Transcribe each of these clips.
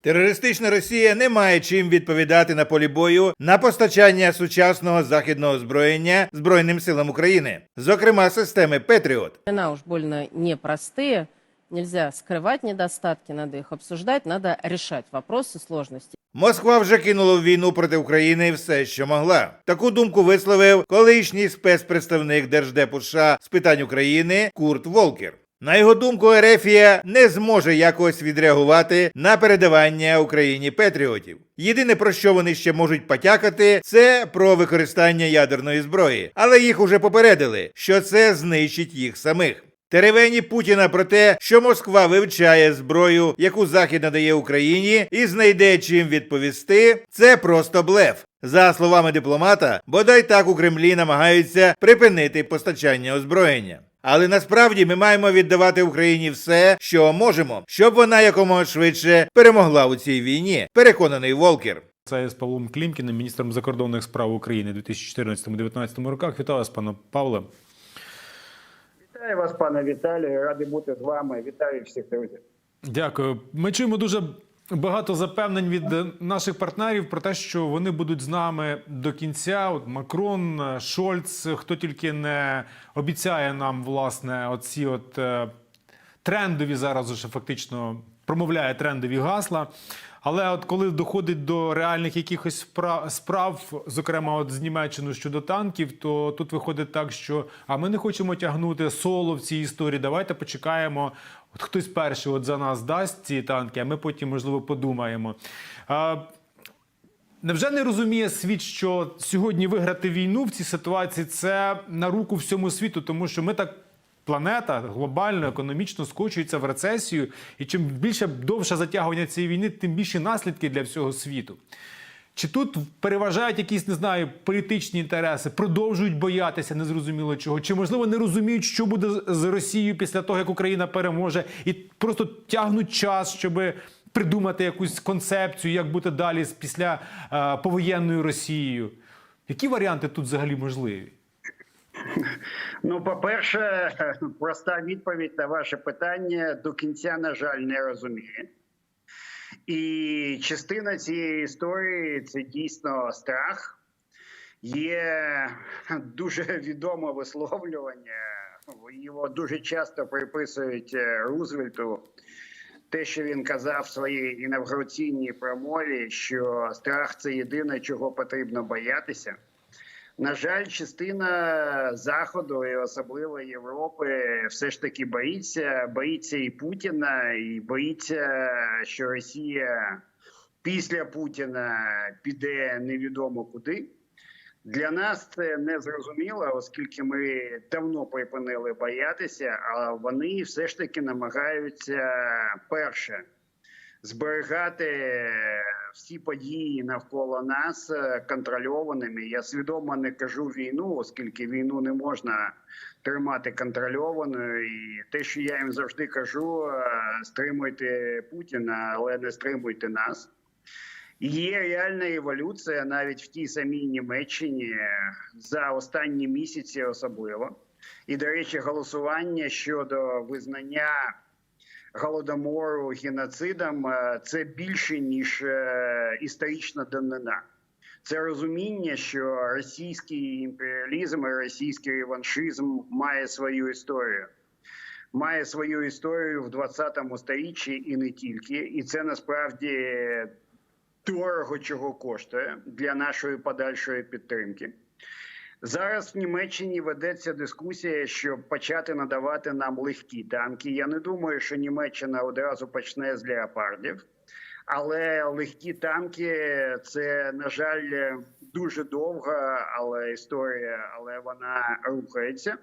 Терористична Росія не має чим відповідати на полі бою на постачання сучасного західного озброєння Збройним силам України, зокрема системи Петріот. Времена уж больно непростые. Нельзя скрывать недостатки, надо их обсуждать, надо решать вопросы, сложности. Москва вже кинула в війну проти України все, що могла. Таку думку висловив колишній спецпредставник Держдепу США з питань України Курт Волкер. На його думку, Ерефія не зможе якось відреагувати на передавання Україні патріотів. Єдине про що вони ще можуть потякати, це про використання ядерної зброї, але їх уже попередили, що це знищить їх самих. Теревені Путіна про те, що Москва вивчає зброю, яку Захід надає Україні, і знайде чим відповісти, це просто блеф. За словами дипломата, бодай так у Кремлі намагаються припинити постачання озброєння. Але насправді ми маємо віддавати Україні все, що можемо, щоб вона якомога швидше перемогла у цій війні. Переконаний Волкер. Це з Павлом Клімкіним, міністром закордонних справ України у 2014-2019 роках. Вітаю вас, пане Павле. Вітаю вас, пане Віталію. Радий бути з вами. Вітаю всіх друзів. Дякую. Ми чуємо дуже багато запевнень від е, наших партнерів про те, що вони будуть з нами до кінця. От Макрон, е, Шольц, хто тільки не обіцяє нам власне оці от е, трендові зараз уже фактично промовляє трендові гасла. Але от коли доходить до реальних якихось справ, зокрема от з Німеччиною щодо танків, то тут виходить так, що а ми не хочемо тягнути соло в цій історії. Давайте почекаємо. От хтось перший от за нас дасть ці танки, а ми потім можливо подумаємо. А, Невже не розуміє світ, що сьогодні виграти війну в цій ситуації це на руку всьому світу, тому що ми так. Планета глобально, економічно скочується в рецесію, і чим більше довше затягування цієї війни, тим більші наслідки для всього світу. Чи тут переважають якісь, не знаю, політичні інтереси, продовжують боятися незрозуміло чого, чи можливо не розуміють, що буде з- Росією після того, як Україна переможе, і просто тягнуть час, щоб придумати якусь концепцію, як бути далі після е, повоєнною Росією. Які варіанти тут взагалі можливі? Ну, по-перше, проста відповідь на ваше питання до кінця, на жаль, не розуміє. І частина цієї історії це дійсно страх. Є дуже відоме висловлювання, його дуже часто приписують е, Рузвельту. Те, що він казав в своїй інавгураційній промові, що страх це єдине, чого потрібно боятися. На жаль, частина заходу і особливо Європи все ж таки боїться, боїться і Путіна, і боїться, що Росія після Путіна піде невідомо куди. Для нас це не зрозуміло, оскільки ми давно припинили боятися, а вони все ж таки намагаються перше зберігати всі події навколо нас е, контрольованими. Я свідомо не кажу війну, оскільки війну не можна тримати контрольованою. І те, що я їм завжди кажу, е, стримуйте Путіна, але не стримуйте нас. Є реальна еволюція навіть в тій самій Німеччині за останні місяці, особливо. І, до речі, голосування щодо визнання голодомору геноцидом е, це більше ніж е, історична данина. Це розуміння, що російський імперіалізм і російський реваншизм має свою історію. Має свою історію в 20 сторіччі і не тільки. І це насправді дорого чого коштує для нашої подальшої підтримки. Зараз в Німеччині ведеться дискусія, щоб почати надавати нам легкі танки. Я не думаю, що Німеччина одразу почне з леопардів, але легкі танки це, на жаль, дуже довга, але історія, але вона рухається.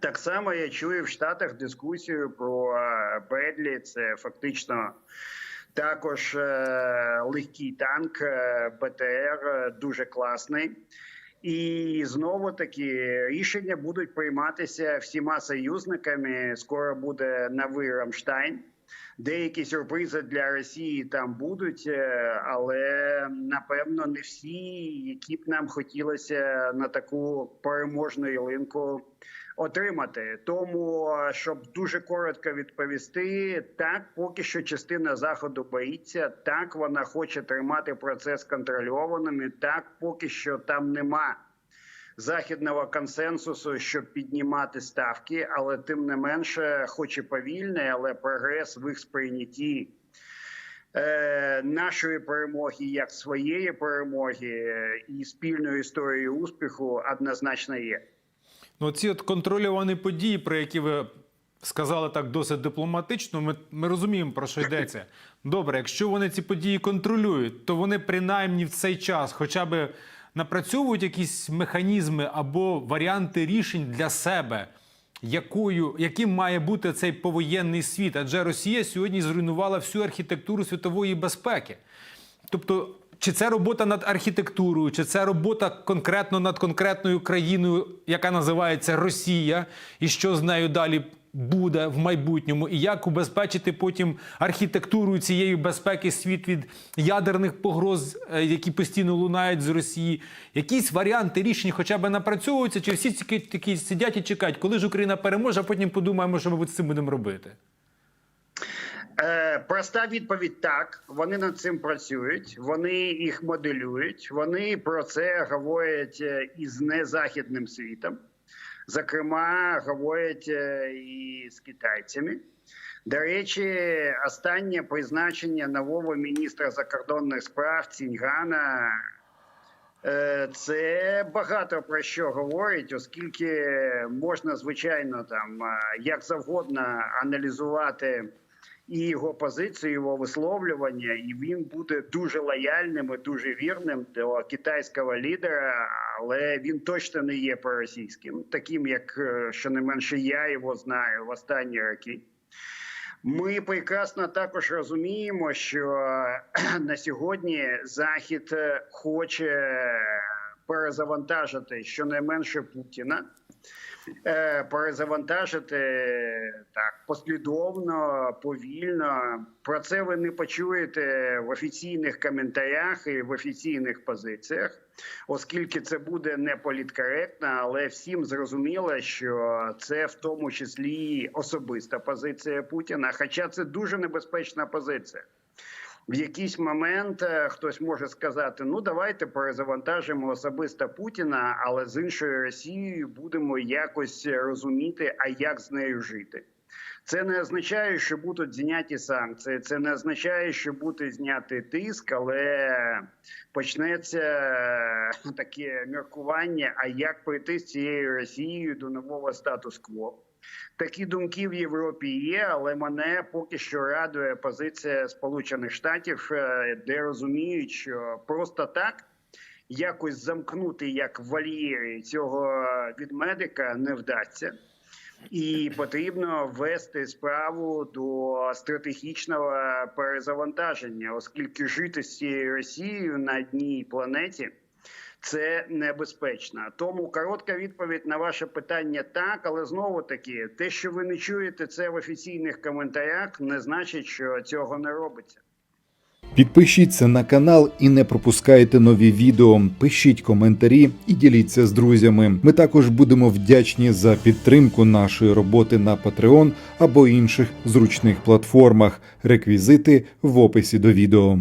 Так само я чую в Штатах дискусію про е, Бредлі. Це фактично також е, легкий танк е, БТР, дуже класний. І знову таки рішення будуть прийматися всіма союзниками. Скоро буде новий Рамштайн. Деякі сюрпризи для Росії там будуть, е, але напевно не всі, які б нам хотілося на таку переможну ялинку отримати. Тому, щоб дуже коротко відповісти, так поки що частина заходу боїться, так вона хоче тримати процес контрольованим. і Так, поки що там нема західного консенсусу, щоб піднімати ставки, але тим не менше, хоч і повільний, але прогрес в їх сприйнятті. е, Нашої перемоги як своєї перемоги е, і спільної історії успіху однозначно є. Ну, ці от контрольовані події, про які ви сказали так досить дипломатично, ми, ми розуміємо, про що йдеться. Добре, якщо вони ці події контролюють, то вони принаймні в цей час хоча б напрацьовують якісь механізми або варіанти рішень для себе, якою, яким має бути цей повоєнний світ. Адже Росія сьогодні зруйнувала всю архітектуру світової безпеки. Тобто, чи це робота над архітектурою, чи це робота конкретно над конкретною країною, яка називається Росія, і що з нею далі буде в майбутньому, і як убезпечити потім архітектуру цієї безпеки світ від ядерних погроз, е, які постійно лунають з Росії? Якісь варіанти рішень хоча б напрацьовуються, чи всі тільки такі сидять і чекають, коли ж Україна переможе, а потім подумаємо, що ми з цим будемо робити. Е, проста відповідь так. Вони над цим працюють, вони їх моделюють. Вони про це говорять е, із незахідним світом. Зокрема, говорять е, і з китайцями. До речі, останнє призначення нового міністра закордонних справ Ціньгана. е, Це багато про що говорить, оскільки можна звичайно там як завгодно аналізувати і його позицію, його висловлювання, і він буде дуже лояльним і дуже вірним до китайського лідера, але він точно не є проросійським, таким як е, щонайменше я його знаю в останні роки. Ми прекрасно також розуміємо, що е, на сьогодні Захід е, хоче перезавантажити щонайменше Путіна, перезавантажити так послідовно, повільно. Про це ви не почуєте в офіційних коментарях і в офіційних позиціях, оскільки це буде не політкоректно, але всім зрозуміло, що це в тому числі особиста позиція Путіна. Хоча це дуже небезпечна позиція. В якийсь момент е, хтось може сказати: ну давайте перезавантажимо особисто Путіна, але з іншою Росією будемо якось розуміти, а як з нею жити. Це не означає, що будуть зняті санкції. Це не означає, що буде знятий тиск, але почнеться е, таке міркування. А як прийти з цією Росією до нового статус-кво? Такі думки в Європі є, але мене поки що радує позиція Сполучених Штатів, е, де розуміють, що просто так якось замкнути як вольєрі цього відмедика не вдасться. І потрібно вести справу до стратегічного перезавантаження, оскільки жити з цією Росією на одній планеті це небезпечно. Тому коротка відповідь на ваше питання так, але знову таки, те, що ви не чуєте це в офіційних коментарях, не значить, що цього не робиться. Підпишіться на канал і не пропускайте нові відео. Пишіть коментарі і діліться з друзями. Ми також будемо вдячні за підтримку нашої роботи на Patreon або інших зручних платформах. Реквізити в описі до відео.